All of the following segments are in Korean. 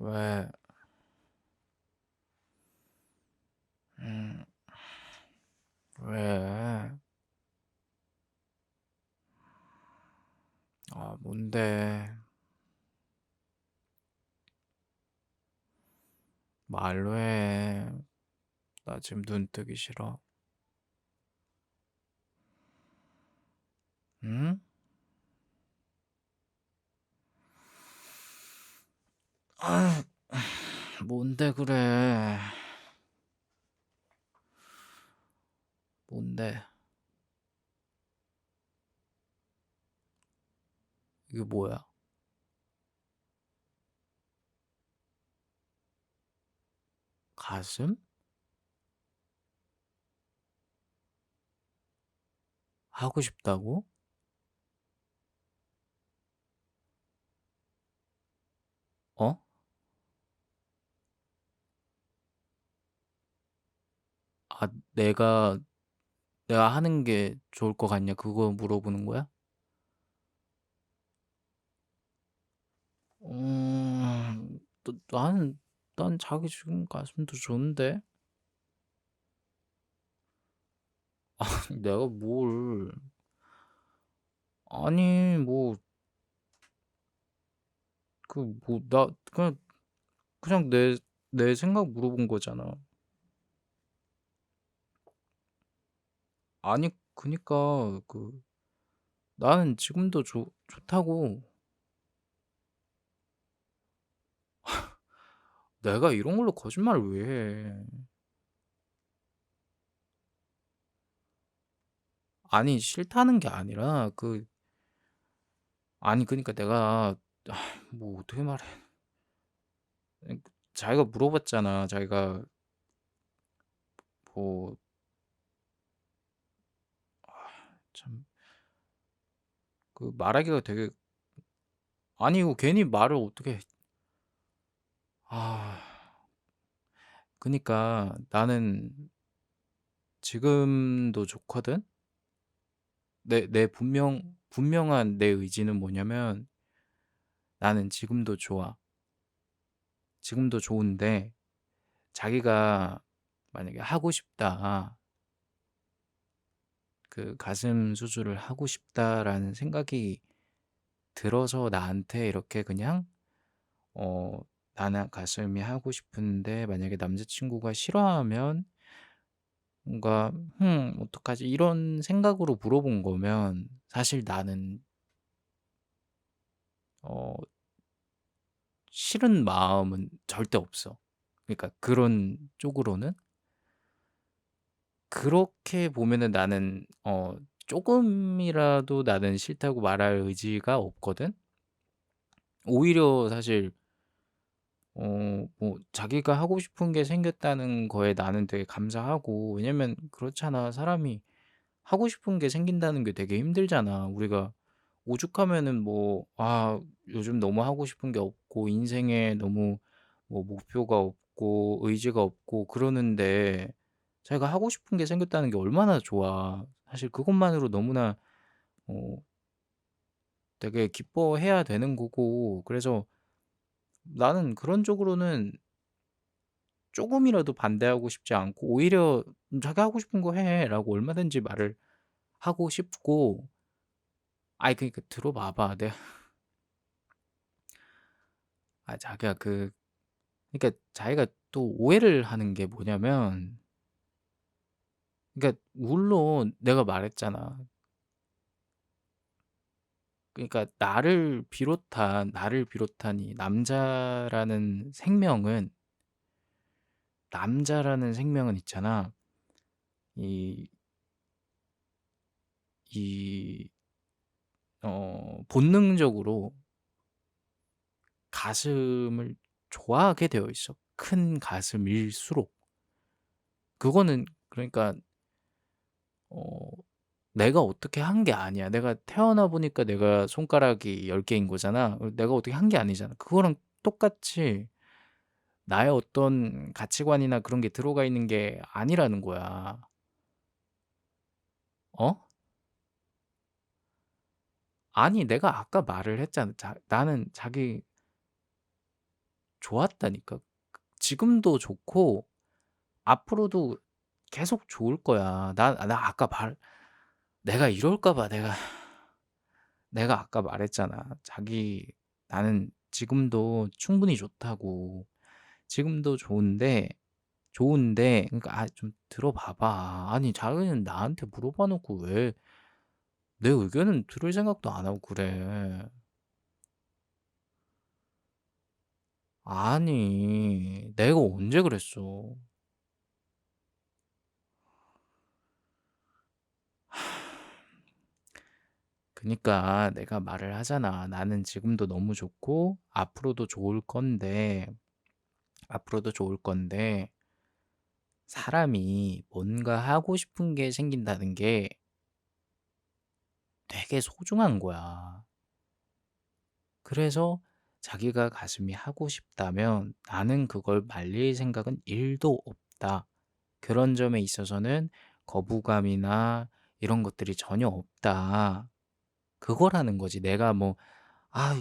왜? 음, 왜? 아, 뭔데? 말로 해. 나 지금 눈 뜨기 싫어. 응? 아, 뭔데 그래? 뭔데? 이게 뭐야? 가슴? 하고 싶다고? 어? 아, 내가, 내가 하는 게 좋을 것 같냐? 그거 물어보는 거야? 음, 또- 난, 난 자기 지금 가슴도 좋은데? 내가 뭘, 아니, 뭐, 그, 뭐, 나, 그냥, 그냥 내, 내 생각 물어본 거잖아. 아니, 그니까, 그, 나는 지금도 좋, 좋다고. 내가 이런 걸로 거짓말을 왜 해? 아니, 싫다는 게 아니라, 그, 아니, 그니까 내가, 아, 뭐, 어떻게 말해. 자기가 물어봤잖아. 자기가, 뭐, 참, 그, 말하기가 되게, 아니, 이거 괜히 말을 어떻게, 해. 아, 그니까 나는 지금도 좋거든? 내, 내 분명, 분명한 내 의지는 뭐냐면 나는 지금도 좋아. 지금도 좋은데 자기가 만약에 하고 싶다. 그 가슴 수술을 하고 싶다라는 생각이 들어서 나한테 이렇게 그냥 어 나는 가슴이 하고 싶은데 만약에 남자친구가 싫어하면 뭔가 흠 어떡하지 이런 생각으로 물어본 거면 사실 나는 어 싫은 마음은 절대 없어. 그러니까 그런 쪽으로는 그렇게 보면은 나는 어 조금이라도 나는 싫다고 말할 의지가 없거든. 오히려 사실 어 뭐 자기가 하고 싶은 게 생겼다는 거에 나는 되게 감사하고 왜냐면 그렇잖아. 사람이 하고 싶은 게 생긴다는 게 되게 힘들잖아. 우리가 오죽하면은 뭐 아 요즘 너무 하고 싶은 게 없고 인생에 너무 뭐 목표가 없고 의지가 없고 그러는데 자기가 하고 싶은 게 생겼다는 게 얼마나 좋아. 사실 그것만으로 너무나 어 되게 기뻐해야 되는 거고 그래서 나는 그런 쪽으로는 조금이라도 반대하고 싶지 않고 오히려 "음 자기 하고 싶은 거 해."라고 얼마든지 말을 하고 싶고 아이 그니까 들어 봐 봐. 내가 아 자기야 그 그러니까 자기가 또 오해를 하는 게 뭐냐면 그러니까 물론 내가 말했잖아. 그러니까 나를 비롯한 나를 비롯한 이 남자라는 생명은 남자라는 생명은 있잖아. 이 이 어 본능적으로 가슴을 좋아하게 되어 있어. 큰 가슴일수록. 그거는 그러니까 어 내가 어떻게 한 게 아니야. 내가 태어나 보니까 내가 손가락이 10 개인 거잖아. 어 내가 어떻게 한 게 아니잖아. 그거랑 똑같이 나의 어떤 가치관이나 그런 게 들어가 있는 게 아니라는 거야. 어? 아니 내가 아까 말을 했잖아. 자 나는 자기 좋았다니까. 지금도 좋고 앞으로도 계속 좋을 거야. 나 나 아까 말 내가 이럴까 봐 내가 내가 아까 말했잖아. 자기 나는 지금도 충분히 좋다고. 지금도 좋은데 좋은데 그러니까 아 좀 들어 봐 봐. 아니 자기는 나한테 물어봐 놓고 왜 내 의견은 들을 생각도 안 하고 그래. 아니 내가 언제 그랬어. 그니까 내가 말을 하잖아. 나는 지금도 너무 좋고 앞으로도 좋을 건데 앞으로도 좋을 건데 사람이 뭔가 하고 싶은 게 생긴다는 게 되게 소중한 거야. 그래서 자기가 가슴이 하고 싶다면 나는 그걸 말릴 생각은 1도 없다. 그런 점에 있어서는 거부감이나 이런 것들이 전혀 없다. 그거라는 거지. 내가 뭐, 아,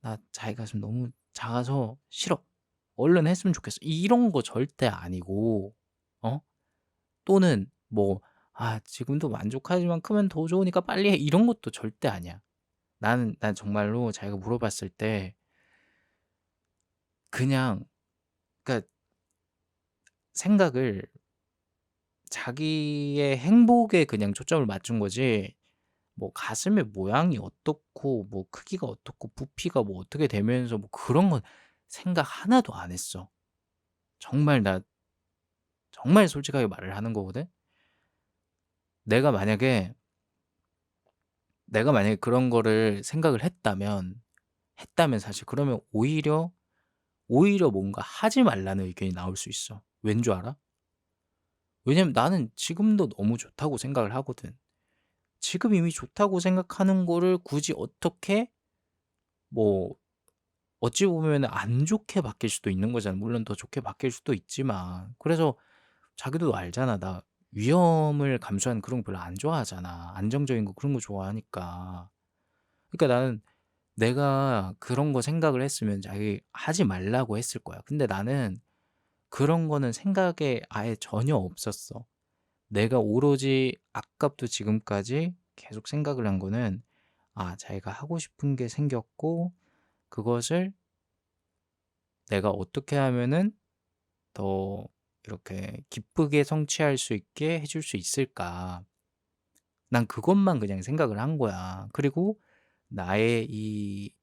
나 자기 가슴 너무 작아서 싫어. 얼른 했으면 좋겠어. 이런 거 절대 아니고, 어? 또는 뭐, 아, 지금도 만족하지만 크면 더 좋으니까 빨리 해. 이런 것도 절대 아니야. 나는, 난 정말로 자기가 물어봤을 때, 그냥, 그니까, 생각을 자기의 행복에 그냥 초점을 맞춘 거지, 뭐 가슴의 모양이 어떻고, 뭐 크기가 어떻고, 부피가 뭐 어떻게 되면서 뭐 그런 건 생각 하나도 안 했어. 정말 나, 정말 솔직하게 말을 하는 거거든? 내가 만약에, 내가 만약에 그런 거를 생각을 했다면, 했다면 사실 그러면 오히려, 오히려 뭔가 하지 말라는 의견이 나올 수 있어. 왠 줄 알아? 왜냐면 나는 지금도 너무 좋다고 생각을 하거든. 지금 이미 좋다고 생각하는 거를 굳이 어떻게 뭐 어찌 보면 안 좋게 바뀔 수도 있는 거잖아. 물론 더 좋게 바뀔 수도 있지만. 그래서 자기도 알잖아. 나 위험을 감수하는 그런 거 별로 안 좋아하잖아. 안정적인 거 그런 거 좋아하니까. 그러니까 나는 내가 그런 거 생각을 했으면 자기 하지 말라고 했을 거야. 근데 나는 그런 거는 생각에 아예 전혀 없었어. 내가 오로지 아까부터 지금까지 계속 생각을 한 거는 아, 자기가 하고 싶은 게 생겼고 그것을 내가 어떻게 하면은 더 이렇게 기쁘게 성취할 수 있게 해줄 수 있을까? 난 그것만 그냥 생각을 한 거야. 그리고 나의 이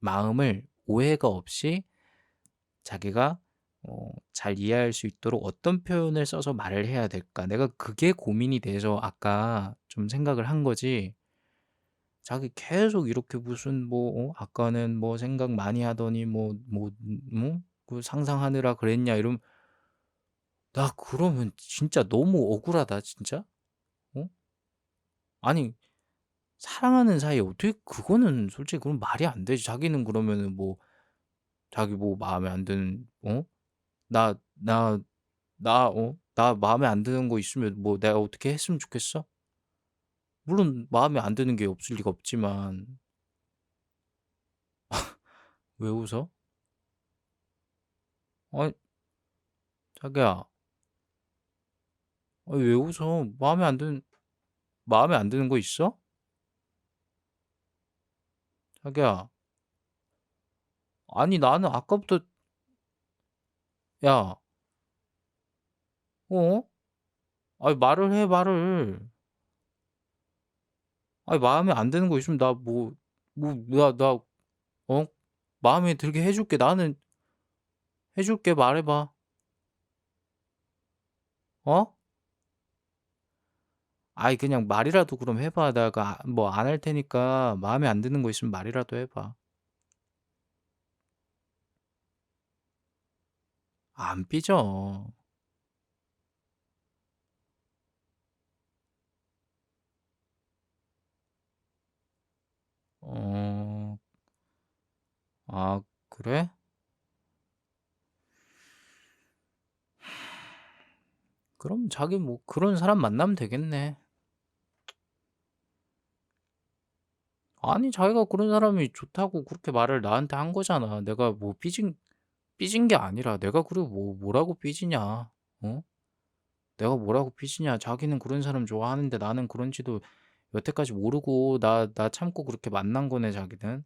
마음을 오해가 없이 자기가 어, 잘 이해할 수 있도록 어떤 표현을 써서 말을 해야 될까? 내가 그게 고민이 돼서 아까 좀 생각을 한 거지. 자기 계속 이렇게 무슨 뭐 어? 아까는 뭐 생각 많이 하더니 뭐 뭐 뭐, 그 상상하느라 그랬냐 이러면 나 그러면 진짜 너무 억울하다 진짜. 어? 아니 사랑하는 사이에 어떻게 그거는 솔직히 그건 말이 안 되지. 자기는 그러면은 뭐 자기 뭐 마음에 안 드는 어? 나 나 나 어? 나 마음에 안 드는 거 있으면 뭐 내가 어떻게 했으면 좋겠어? 물론 마음에 안 드는 게 없을 리가 없지만 왜 웃어? 아니 자기야 아니 왜 웃어? 마음에 안 드는 마음에 안 드는 거 있어? 자기야 아니 나는 아까부터 야 어? 아니 말을 해 말을 아니 마음에 안 드는 거 있으면 나 뭐 뭐 나 나 어? 마음에 들게 해줄게 나는 해줄게 말해봐 어? 아이 그냥 말이라도 그럼 해봐 내가 뭐 안 할 테니까 마음에 안 드는 거 있으면 말이라도 해봐 안 삐져 어, 아, 그래? 그럼 자기 뭐 그런 사람 만나면 되겠네. 아니, 자기가 그런 사람이 좋다고 그렇게 말을 나한테 한 거잖아. 내가 뭐 삐진, 삐진 게 아니라 내가 그리고 뭐 뭐라고 삐지냐. 어? 내가 뭐라고 삐지냐. 자기는 그런 사람 좋아하는데 나는 그런지도 여태까지 모르고 나 나 참고 그렇게 만난 거네 자기는.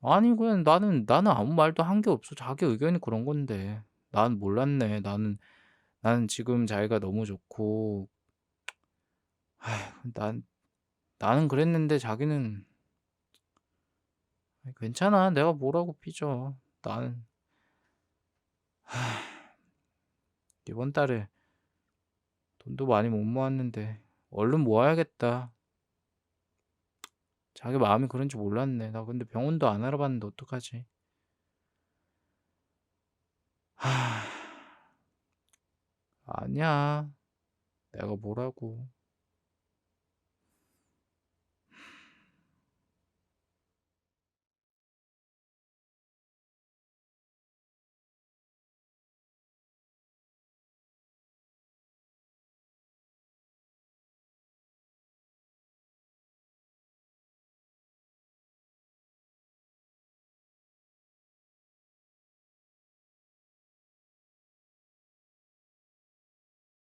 아니 그냥 나는 나는 아무 말도 한 게 없어. 자기 의견이 그런 건데. 난 몰랐네. 나는 나는 지금 자기가 너무 좋고 아휴 난 나는 그랬는데 자기는 괜찮아. 내가 뭐라고 삐져. 나는 이번 달에 돈도 많이 못 모았는데 얼른 모아야겠다. 자기 마음이 그런 줄 몰랐네. 나 근데 병원도 안 알아봤는데 어떡하지? 아니야. 내가 뭐라고.